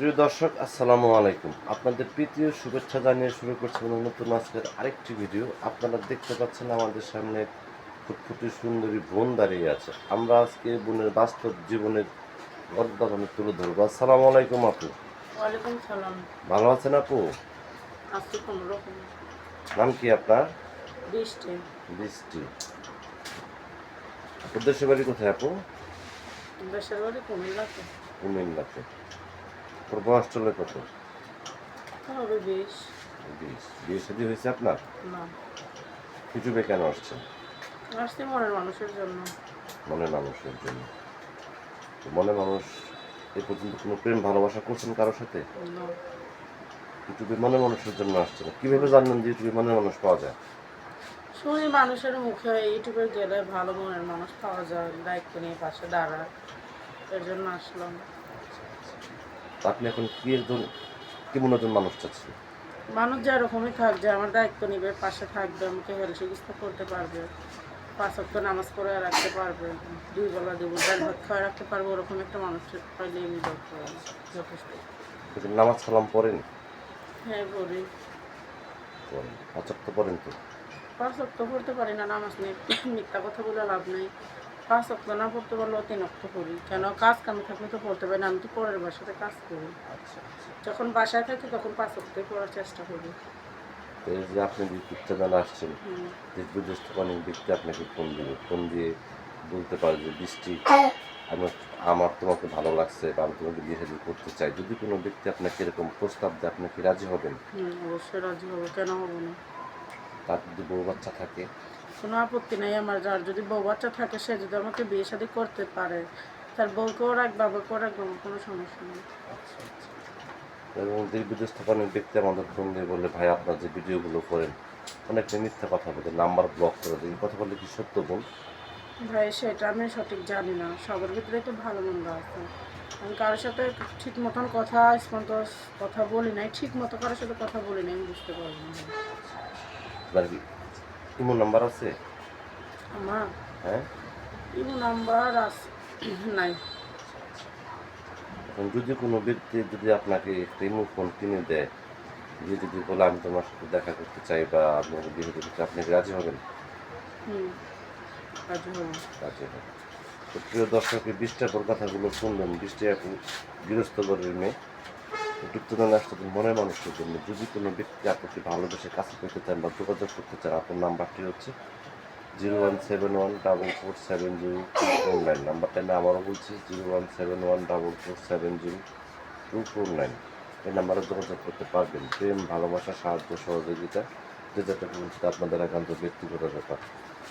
প্রিয় দর্শক আসসালামু আলাইকুম। আপনাদের প্রীতীয় শুভেচ্ছা জানিয়ে শুরু করছি নতুন আজকের আরেকটি ভিডিও। আপনারা দেখতে পাচ্ছেন আমাদের সামনে ফুটফুটি সুন্দরী বোন দাঁড়িয়ে আছে। আমরা আজকে বোনের বাস্তব জীবনের আমি তুলে ধরবো। আসসালামু আলাইকুম আপু। ভালো আছেন আপু? নাম কি আপনার? বৃষ্টি। দেশের বাড়ি কোথায় আপু? দেশের বাড়ি কুমিল্লাতে। কুমিল্লাতে। ওর বয়স চলে কত বিশ বিয়ে শাদী হয়েছে আপনার? ইউটিউবে কেন আসছে? আসছি মনের মানুষের জন্য। মনে মানুষের জন্য। মনে মানুষ এ পর্যন্ত কোনো প্রেম ভালোবাসা করছেন কারোর সাথে? ইউটিউবে মনে মানুষের জন্য আসছে না। কীভাবে জানলেন যে ইউটিউবে মনে মানুষ পাওয়া যায়? শুনি মানুষের মুখে ইউটিউবে গেলে ভালো মনের মানুষ পাওয়া যায়। দায়িত্ব নিয়ে পাশে দাঁড়ায়। এর জন্য আসলাম। আপনি এখন কি একজন কেমন একজন মানুষ চাচ্ছেন মানুষ যেরকমই থাক যে আমার দায়িত্ব নিবে পাশে থাকবে আমাকে চিকিৎসা করতে পারবে পাঁচ অক্ট নামাজ পড়ে রাখতে পারবে দুই বেলা দুই ডাল ভাত খাওয়া রাখতে পারবে ওরকম একটা মানুষ পাইলে আমি যথেষ্ট। নামাজ সালাম পড়েন? হ্যাঁ পড়ি। অচক তো পড়েন তো? পাঁচ অক্ট পড়তে পারি না নামাজ নেই মিথ্যা কথা বলে লাভ নেই। পাঁচ অক্ট না পড়তে পারলেও তিন অক্ট করি। কেন? কাজ কামে থাকলে তো পড়তে পারি না আমি তো পরের বাসাতে কাজ করি। আচ্ছা আচ্ছা। যখন বাসায় থাকি তখন পাঁচ অক্টই পড়ার চেষ্টা করি। এই যে আপনি যে জানা আসছেন বিদেশ থেকে অনেক ব্যক্তি আপনাকে ফোন দিবে ফোন দিয়ে বলতে পারে যে বৃষ্টি আমি আমার তোমাকে ভালো লাগছে বা আমি তোমাকে বিয়ে শাদী করতে চাই? যদি কোনো ব্যক্তি আপনাকে এরকম প্রস্তাব দেয় আপনি কি রাজি হবেন? অবশ্যই রাজি হব। কেন হব না? তার যদি বউ বাচ্চা থাকে কোনো আপত্তি নেই আমার যার যদি বউ বাচ্চা থাকে সে যদি আমাকে বিয়ে শাদী করতে পারে তার বউকেও রাখবে বাবাকেও রাখবে আমার কোনো সমস্যা নেই। আচ্ছা আচ্ছা। এবং থেকে অনেক ব্যক্তি আমাদের ফোন দিয়ে বলে ভাই আপনার যে ভিডিওগুলো করেন অনেকটা মিথ্যা কথা বলে নাম্বার ব্লক করে দেয় কথা বলে কি সত্য বোন ভাই সেটা আমি সঠিক জানি না। সবার ভিতরে তো ভালো মন্দ আছে। আমি কারোর সাথে ঠিক মতন কথা স্পন্ত কথা বলি নাই ঠিক মতো কারোর সাথে কথা বলি নাই আমি বুঝতে পারব না। কি ইমো নাম্বার আছে? আমার হ্যাঁ? ইমো নাম্বার আছে নাই। যদি কোনো ব্যক্তি যদি আপনাকে একটা ইমো ফোন কিনে দেয় দিয়ে যদি বলে আমি তোমার সাথে দেখা করতে চাই বা আপনাকে বিয়ে করতে চাই আপনি রাজি হবেন? রাজি হবেন। তো প্রিয় দর্শকের বৃষ্টাপর কথাগুলো শুনলেন। বৃষ্টি এখন গৃহস্থ ঘরের মেয়ে। আসতে মনের মানুষের জন্য যদি কোনো ব্যক্তি আপনাকে ভালোবেসে কাছে পেতে চান বা যোগাযোগ করতে চান আপনার নাম্বারটি হচ্ছে zero one seven one double four seven zero two nine নাম্বারটা আমি আবারও বলছি zero one seven one double four seven zero two four nine. এই নাম্বারে যোগাযোগ করতে পারবেন। প্রেম, ভালোবাসা, সাহায্য, সহযোগিতা, যে যেটা বলছে আপনাদের একান্ত ব্যক্তিগত ব্যাপার।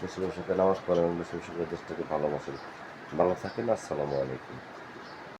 মুসলিম সাথে নামাজ পড়েন মুসলিম সাথে দেশটাকে ভালোবাসেন। ভালো থাকেন, আসসালামু আলাইকুম।